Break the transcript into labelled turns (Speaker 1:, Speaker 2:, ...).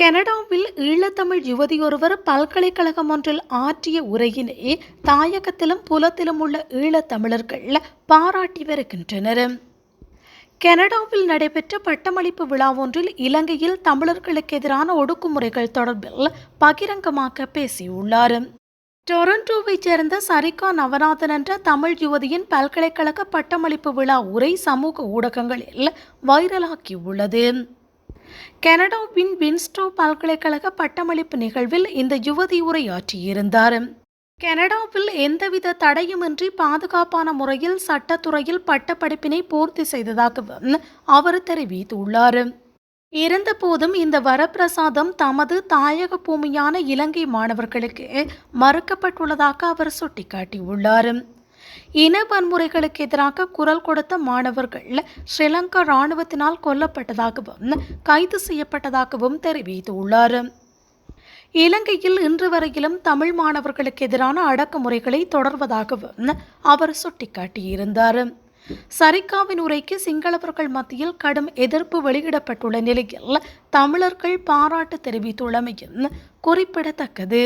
Speaker 1: கனடாவில் ஈழத்தமிழ் யுவதியொருவர் பல்கலைக்கழகம் ஒன்றில் ஆற்றிய உரையினை தாயகத்திலும் புலத்திலும் உள்ள ஈழத்தமிழர்கள் பாராட்டி வருகின்றனர். கனடாவில் நடைபெற்ற பட்டமளிப்பு விழா ஒன்றில் இலங்கையில் தமிழர்களுக்கு எதிரான ஒடுக்குமுறைகள் தொடர்பில் பகிரங்கமாக பேசியுள்ளார். டொரண்டோவைச் சேர்ந்த சரிகா நவநாதன் என்ற தமிழ் யுவதியின் பல்கலைக்கழக பட்டமளிப்பு விழா உரை சமூக ஊடகங்களில் வைரலாகியுள்ளது. கனடாவின் வின்ஸ்டோ பல்கலைக்கழக பட்டமளிப்பு நிகழ்வில் இந்த யுவதி உரையாற்றியிருந்தார். கனடாவில் எந்தவித தடையுமின்றி பாதுகாப்பான முறையில் சட்டத்துறையில் பட்டப்படிப்பினை பூர்த்தி செய்ததாகவும் அவர் தெரிவித்துள்ளார். இருந்தபோதும் இந்த வரப்பிரசாதம் தமது தாயக பூமியான இலங்கை மாணவர்களுக்கு மறுக்கப்பட்டுள்ளதாக அவர் சுட்டிக்காட்டியுள்ளார். இன வன்முறைகளுக்கு எதிராக குரல் கொடுத்த மாணவர்கள் ஸ்ரீலங்கா இராணுவத்தினால் கொல்லப்பட்டதாகவும் கைது செய்யப்பட்டதாகவும் தெரிவித்துள்ளார். இலங்கையில் இன்று வரையிலும் தமிழ் மாணவர்களுக்கு எதிரான அடக்குமுறைகளை தொடர்வதாகவும் அவர் சுட்டிக்காட்டியிருந்தார். சரிகாவின் உரைக்கு சிங்களவர்கள் மத்தியில் கடும் எதிர்ப்பு வெளியிடப்பட்டுள்ள நிலையில் தமிழர்கள் பாராட்டு தெரிவித்துள்ளமையும் குறிப்பிடத்தக்கது.